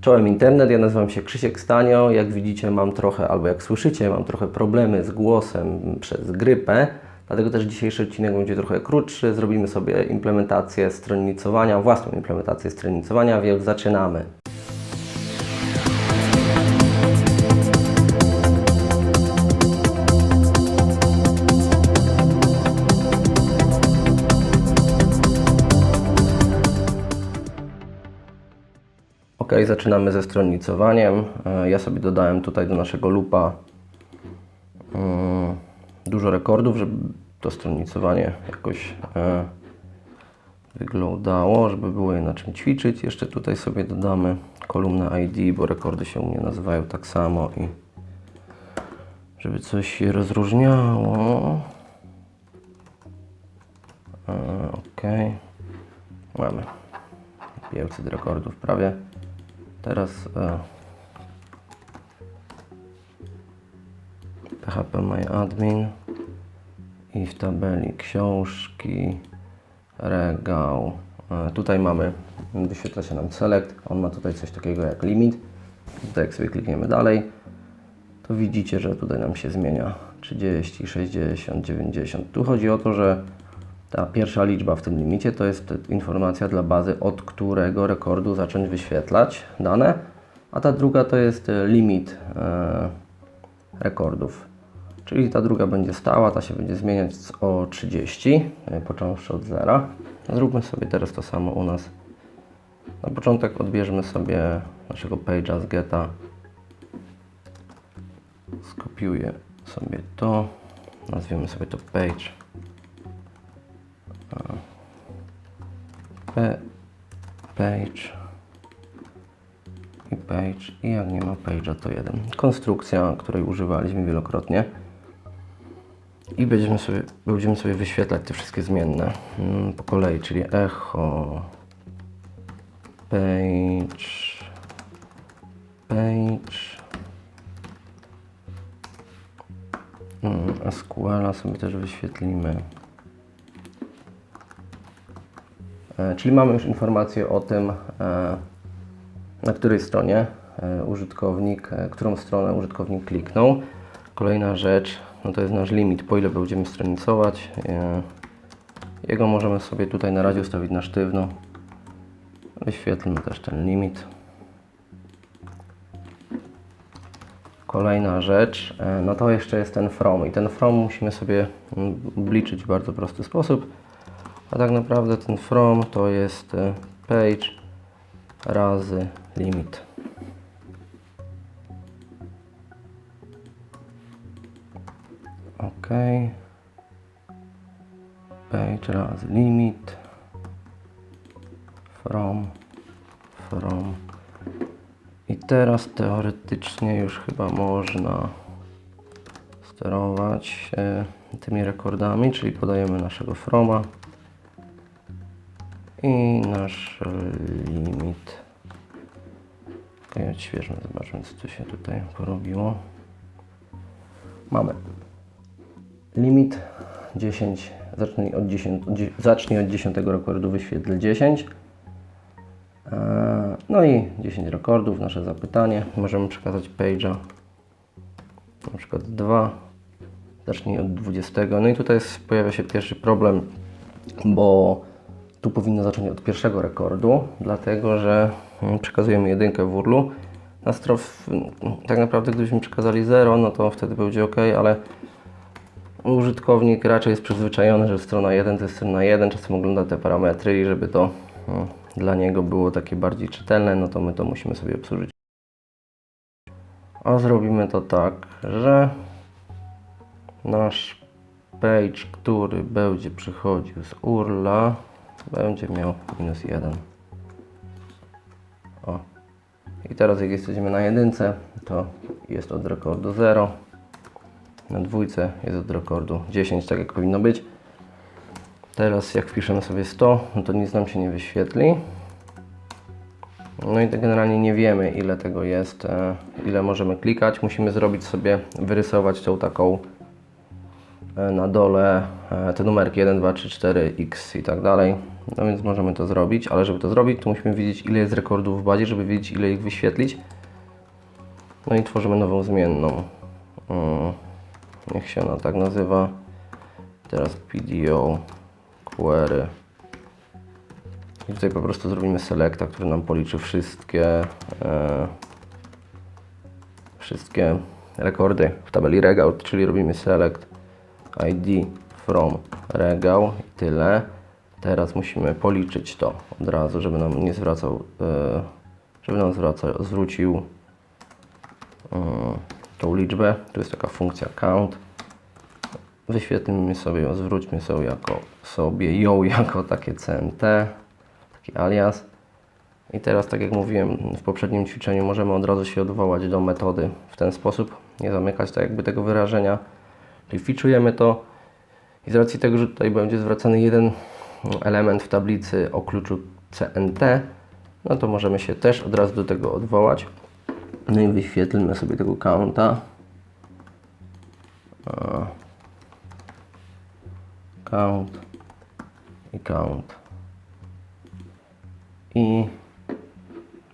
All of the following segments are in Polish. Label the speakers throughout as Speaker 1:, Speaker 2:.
Speaker 1: Czołem internet, ja nazywam się Krzysiek Stanio. Jak widzicie mam trochę, albo jak słyszycie, mam trochę problemy z głosem przez grypę. Dlatego też dzisiejszy odcinek będzie trochę krótszy. Zrobimy sobie implementację stronnicowania, własną implementację stronnicowania, więc zaczynamy. Ok, zaczynamy ze stronnicowaniem. E, Ja sobie dodałem tutaj do naszego lupa mm, dużo rekordów, żeby to stronnicowanie jakoś e, wyglądało, żeby było je na czym ćwiczyć. Jeszcze tutaj sobie dodamy kolumnę ID, bo rekordy się u mnie nazywają tak samo i żeby coś się rozróżniało. E, Ok, mamy 500 rekordów prawie. Teraz e, PHP MyAdmin i w tabeli książki, regał. E, tutaj mamy, wyświetla się nam select, on ma tutaj coś takiego jak limit. Tutaj jak sobie klikniemy dalej, to widzicie, że tutaj nam się zmienia 30, 60, 90. Tu chodzi o to, że ta pierwsza liczba w tym limicie to jest informacja dla bazy, od którego rekordu zacząć wyświetlać dane, a ta druga to jest e, limit e, rekordów. Czyli ta druga będzie stała, ta się będzie zmieniać o 30, e, począwszy od zera. Zróbmy sobie teraz to samo u nas. Na początek odbierzmy sobie naszego page'a z geta. Skopiuję sobie to, nazwiemy sobie to page. Page i page i jak nie ma page'a to jeden. Konstrukcja, której używaliśmy wielokrotnie i będziemy sobie, będziemy sobie wyświetlać te wszystkie zmienne mm, po kolei, czyli echo, page, page, mm, SQL-a sobie też wyświetlimy. Czyli mamy już informację o tym, e, na której stronie e, użytkownik, e, którą stronę użytkownik kliknął. Kolejna rzecz, no to jest nasz limit, po ile będziemy stronicować. E, Jego możemy sobie tutaj na razie ustawić na sztywno. Wyświetlmy też ten limit. Kolejna rzecz, e, no to jeszcze jest ten from i ten from musimy sobie mm, obliczyć w bardzo prosty sposób. A tak naprawdę ten from to jest e, page razy limit. OK. Page razy limit. From. From. I teraz teoretycznie już chyba można sterować e, tymi rekordami, czyli podajemy naszego froma i nasz limit. Ok, odświeżmy, zobaczmy co się tutaj porobiło. Mamy limit 10, zacznij od 10, od dzie- zacznij od 10 rekordu, wyświetl 10. E, No i 10 rekordów, nasze zapytanie. Możemy przekazać page'a na przykład 2. Zacznij od 20. No i tutaj jest, pojawia się pierwszy problem, bo tu powinno zacząć od pierwszego rekordu, dlatego że mm, przekazujemy jedynkę w urlu. Na strof, tak naprawdę gdybyśmy przekazali 0, no to wtedy będzie ok, ale użytkownik raczej jest przyzwyczajony, że strona 1 to jest strona 1, czasem ogląda te parametry i żeby to no, dla niego było takie bardziej czytelne, no to my to musimy sobie obsłużyć. A zrobimy to tak, że nasz page, który będzie przychodził z urla, będzie miał minus 1. O. I teraz jak jesteśmy na jedynce, to jest od rekordu 0. Na dwójce jest od rekordu 10, tak jak powinno być. Teraz jak wpiszemy sobie 100, no to nic nam się nie wyświetli. No i to generalnie nie wiemy ile tego jest, e, ile możemy klikać. Musimy zrobić sobie, wyrysować tą taką na dole e, te numerki 1, 2, 3, 4, X i tak dalej. No więc możemy to zrobić, ale żeby to zrobić, to musimy wiedzieć ile jest rekordów w bazie, żeby wiedzieć ile ich wyświetlić. No i tworzymy nową zmienną. Mm, Niech się ona tak nazywa. Teraz PDO query. I tutaj po prostu zrobimy selecta, który nam policzy wszystkie e, wszystkie rekordy w tabeli regał, czyli robimy select id from regał i tyle. Teraz musimy policzyć to od razu, żeby nam nie zwracał, e, żeby nam zwraca, zwrócił e, tą liczbę. Tu jest taka funkcja count. Wyświetlimy sobie ją, zwróćmy sobie jako sobie ją jako takie CNT, taki alias. I teraz, tak jak mówiłem w poprzednim ćwiczeniu, możemy od razu się odwołać do metody w ten sposób, nie zamykać tak jakby tego wyrażenia. Czyli ficzujemy to i z racji tego, że tutaj będzie zwracany jeden element w tablicy o kluczu CNT, no to możemy się też od razu do tego odwołać. No i wyświetlmy sobie tego counta. Count i count. I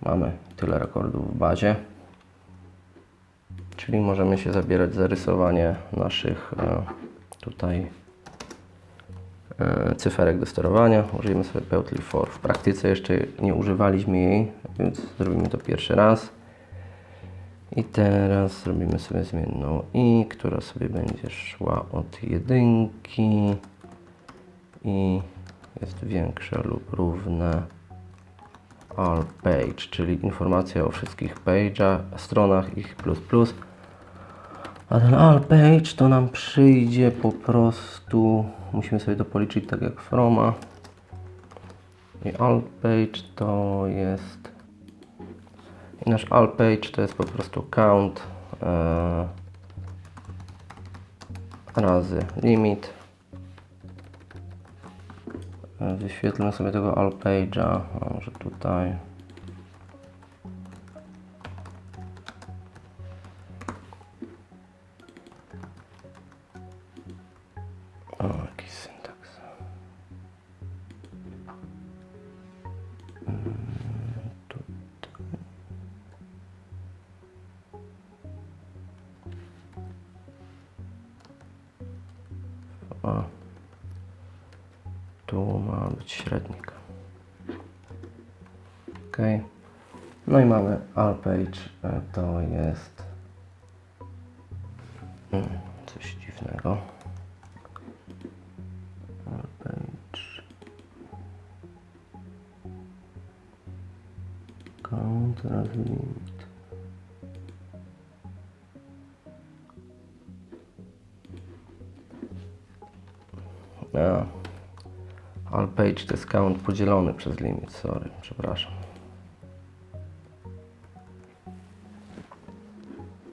Speaker 1: mamy tyle rekordów w bazie. Czyli możemy się zabierać za rysowanie naszych e, tutaj e, cyferek do sterowania. Użyjemy sobie Peutli for. W praktyce jeszcze nie używaliśmy jej, więc zrobimy to pierwszy raz. I teraz zrobimy sobie zmienną i, która sobie będzie szła od jedynki i jest większe lub równe all page, czyli informacja o wszystkich page'ach, stronach ich plus plus. A ten all page to nam przyjdzie po prostu, musimy sobie to policzyć tak jak froma. I all page to jest i nasz all page to jest po prostu count e, razy limit. E, Wyświetlmy sobie tego all page'a, może tutaj. Średnik. Ok. No i mamy all page. e, To jest mm, coś dziwnego. All page. Count razy page to jest count podzielony przez limit, sorry, przepraszam.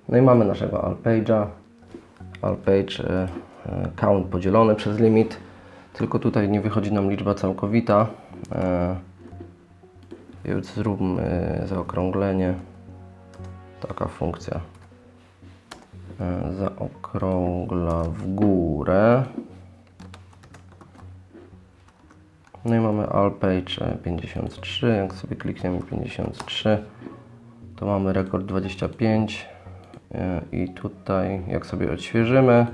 Speaker 1: No i mamy naszego all page'a. All page e, e, count podzielony przez limit. Tylko tutaj nie wychodzi nam liczba całkowita. E, więc zróbmy zaokrąglenie. Taka funkcja e, zaokrągla w górę. No i mamy all page e, 53. Jak sobie klikniemy 53, to mamy rekord 25. E, I tutaj, jak sobie odświeżymy,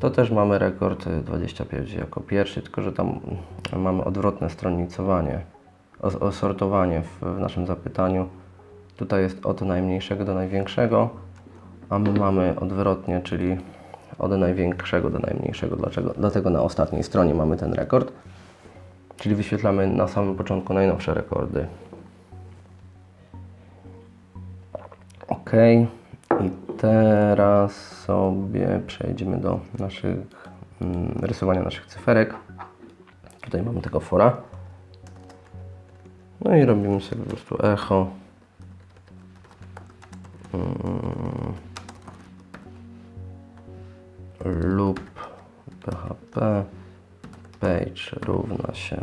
Speaker 1: to też mamy rekord e, 25 jako pierwszy, tylko że tam mm, mamy odwrotne stronnicowanie, os- osortowanie w, w naszym zapytaniu. Tutaj jest od najmniejszego do największego, a my mamy odwrotnie, czyli od największego do najmniejszego. Dlaczego? Dlatego na ostatniej stronie mamy ten rekord. Czyli wyświetlamy na samym początku najnowsze rekordy. Ok. I teraz sobie przejdziemy do naszych mm, rysowania naszych cyferek. Tutaj mamy tego fora. No i robimy sobie po prostu echo. Mm. Loop PHP page równa się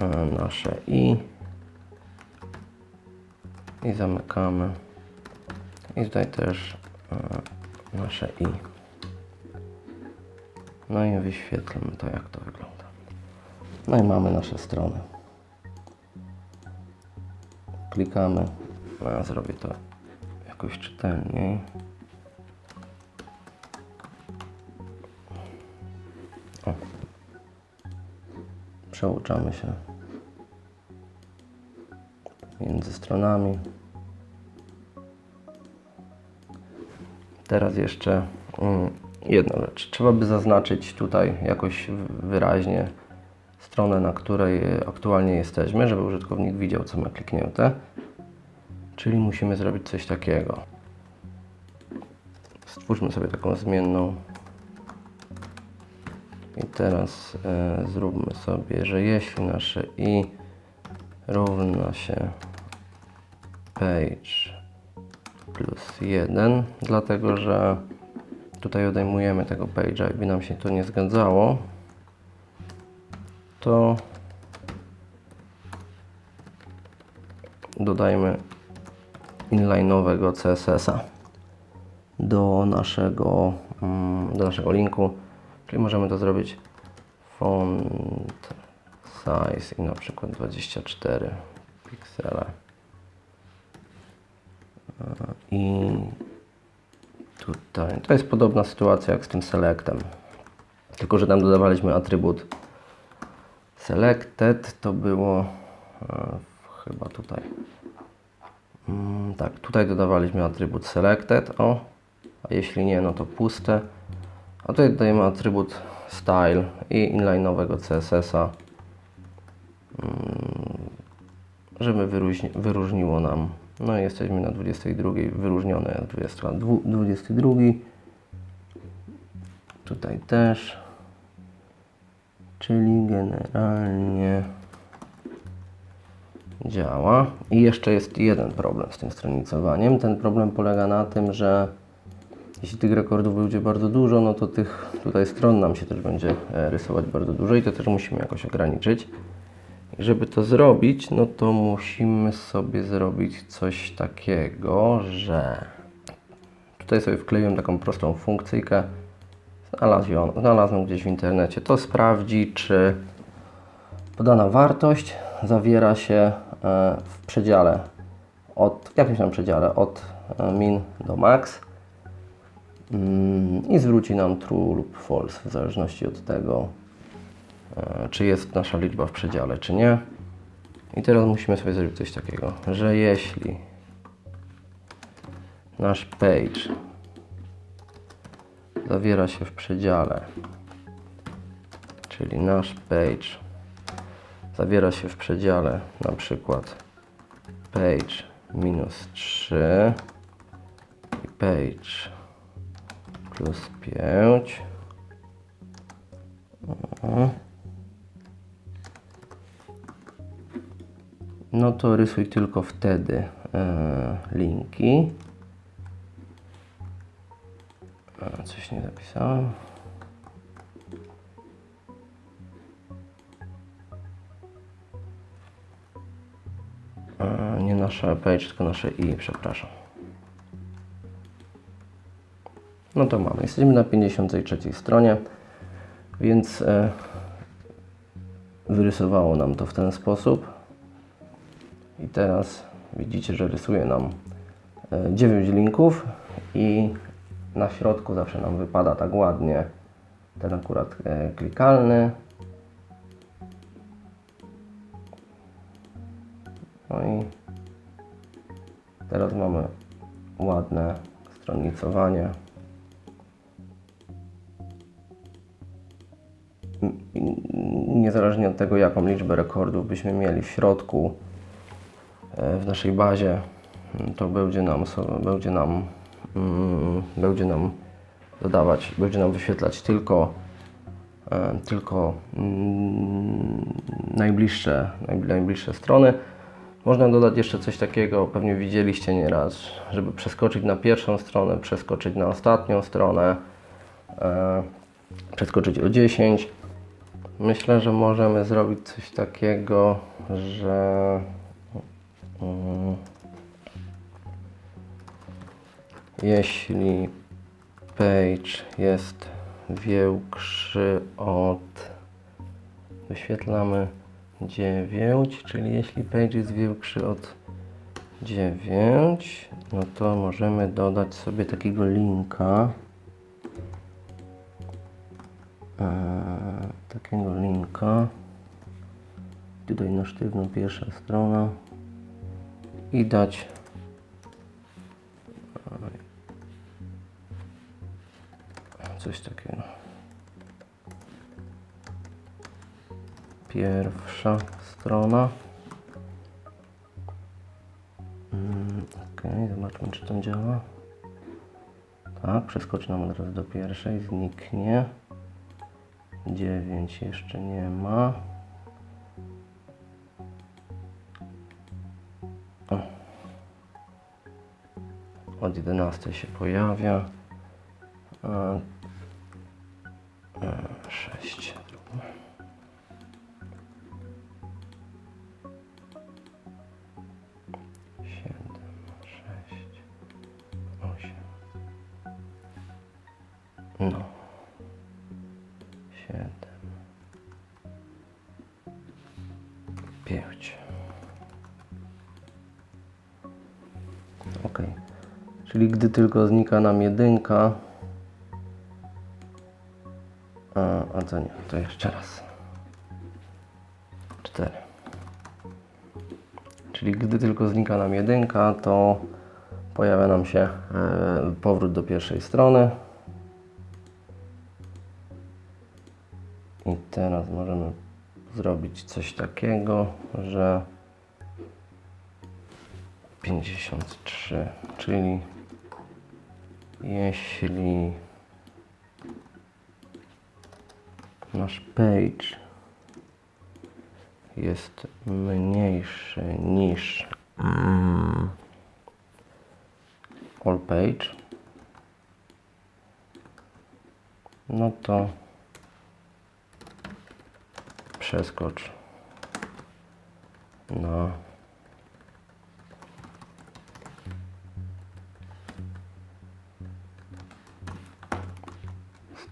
Speaker 1: e, nasze i i zamykamy i tutaj też e, nasze i No i wyświetlmy to, jak to wygląda. No i mamy nasze strony. Klikamy. No, ja zrobię to jakoś czytelniej. Przełączamy się między stronami. Teraz jeszcze mm, jedna rzecz. Trzeba by zaznaczyć tutaj jakoś wyraźnie stronę, na której aktualnie jesteśmy, żeby użytkownik widział, co ma kliknięte. Czyli musimy zrobić coś takiego. Stwórzmy sobie taką zmienną. I teraz e, zróbmy sobie, że jeśli nasze i równa się page plus 1, dlatego że tutaj odejmujemy tego page'a, jakby nam się to nie zgadzało, to dodajmy inline'owego CSS-a do naszego, mm, do naszego linku, czyli możemy to zrobić font size i na przykład 24 piksele. I tutaj, to jest podobna sytuacja jak z tym selectem, tylko że tam dodawaliśmy atrybut selected, to było e, chyba tutaj. Mm, tak, tutaj dodawaliśmy atrybut selected, o, a jeśli nie, no to puste. A tutaj dodajemy atrybut style i inline'owego CSS-a, mm, żeby wyróżni, wyróżniło nam. No i jesteśmy na 22, wyróżnione jest 20, dwu- 22. Tutaj też. Czyli generalnie działa. I jeszcze jest jeden problem z tym stronicowaniem. Ten problem polega na tym, że jeśli tych rekordów będzie bardzo dużo, no to tych tutaj stron nam się też będzie e, rysować bardzo dużo i to też musimy jakoś ograniczyć. Żeby to zrobić, no to musimy sobie zrobić coś takiego, że tutaj sobie wkleiłem taką prostą funkcyjkę, znalazłem, znalazłem gdzieś w internecie, to sprawdzi, czy podana wartość zawiera się e, w przedziale od, jakimś tam przedziale od e, min do max i zwróci nam true lub false w zależności od tego, e, czy jest nasza liczba w przedziale, czy nie. I teraz musimy sobie zrobić coś takiego, że jeśli nasz page zawiera się w przedziale, czyli nasz page zawiera się w przedziale na przykład page minus 3 i page plus 5 no to rysuj tylko wtedy e, linki. A, coś nie zapisałem a, nie nasze page, tylko nasze i, przepraszam No to mamy. Jesteśmy na 53 stronie, więc e, wyrysowało nam to w ten sposób. I teraz widzicie, że rysuje nam e, 9 linków i na środku zawsze nam wypada tak ładnie ten akurat e, klikalny. No i teraz mamy ładne stronicowanie. Tego, jaką liczbę rekordów byśmy mieli w środku e, w naszej bazie, m, to będzie nam, będzie nam, mm, będzie nam dodawać, będzie nam wyświetlać tylko, e, tylko mm, najbliższe, najbli- najbliższe strony. Można dodać jeszcze coś takiego, pewnie widzieliście nieraz, żeby przeskoczyć na pierwszą stronę, przeskoczyć na ostatnią stronę, e, przeskoczyć o 10. Myślę, że możemy zrobić coś takiego, że mm, jeśli page jest większy od wyświetlamy 9, czyli jeśli page jest większy od 9, no to możemy dodać sobie takiego linka. Takiego linka. Tutaj na sztywno pierwsza strona i dać e, coś takiego. Pierwsza strona. Mm, Ok, zobaczmy czy to działa. Tak, przeskoczy nam od razu do pierwszej, zniknie. 9 jeszcze nie ma. O. Od 11 się pojawia. A, 6 Czyli gdy tylko znika nam jedynka. A, a to nie, to jeszcze raz. Cztery. Czyli gdy tylko znika nam jedynka, to pojawia nam się e, powrót do pierwszej strony. I teraz możemy zrobić coś takiego, że 53, czyli jeśli nasz page jest mniejszy niż mm, all page, no to przeskocz na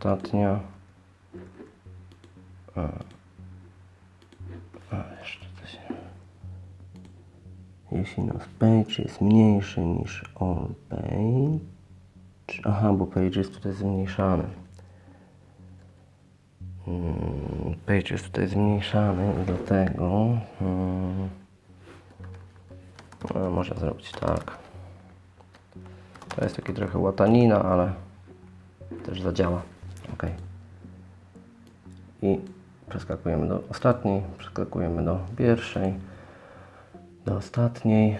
Speaker 1: ostatnia a, a jeszcze coś jeśli nasz page jest mniejszy niż all page aha, bo page jest tutaj zmniejszany Mm, Page jest tutaj zmniejszany i dlatego no, można zrobić tak. To jest taki trochę łatanina, ale też zadziała. Ok. I przeskakujemy do ostatniej, przeskakujemy do pierwszej, do ostatniej.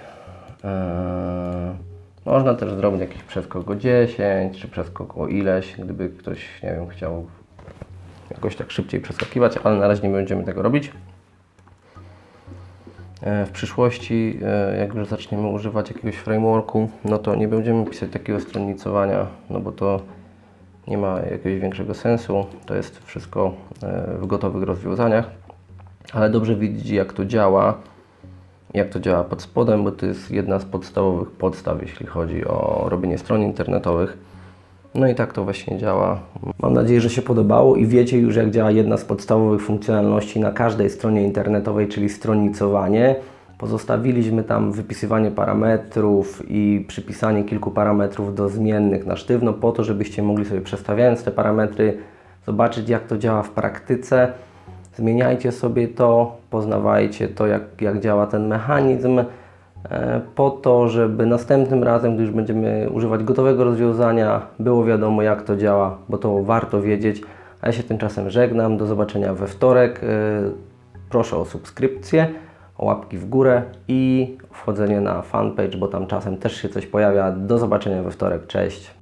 Speaker 1: Eee, można też zrobić jakiś przeskok o 10, czy przeskok o ileś, gdyby ktoś, nie wiem, chciał jakoś tak szybciej przeskakiwać, ale na razie nie będziemy tego robić. E, W przyszłości, e, jak już zaczniemy używać jakiegoś frameworku, no to nie będziemy pisać takiego stronnicowania, no bo to nie ma jakiegoś większego sensu. To jest wszystko e, w gotowych rozwiązaniach, ale dobrze widzieć jak to działa, jak to działa pod spodem, bo to jest jedna z podstawowych podstaw, jeśli chodzi o robienie stron internetowych. No i tak to właśnie działa. Mam nadzieję, że się podobało i wiecie już, jak działa jedna z podstawowych funkcjonalności na każdej stronie internetowej, czyli stronnicowanie. Pozostawiliśmy tam wypisywanie parametrów i przypisanie kilku parametrów do zmiennych na sztywno, po to, żebyście mogli sobie przestawiając te parametry zobaczyć, jak to działa w praktyce. Zmieniajcie sobie to, poznawajcie to, jak, jak działa ten mechanizm e, po to, żeby następnym razem, gdy już będziemy używać gotowego rozwiązania, było wiadomo jak to działa, bo to warto wiedzieć. A ja się tymczasem żegnam, do zobaczenia we wtorek. E, Proszę o subskrypcję, łapki w górę i wchodzenie na fanpage, bo tam czasem też się coś pojawia. Do zobaczenia we wtorek, cześć!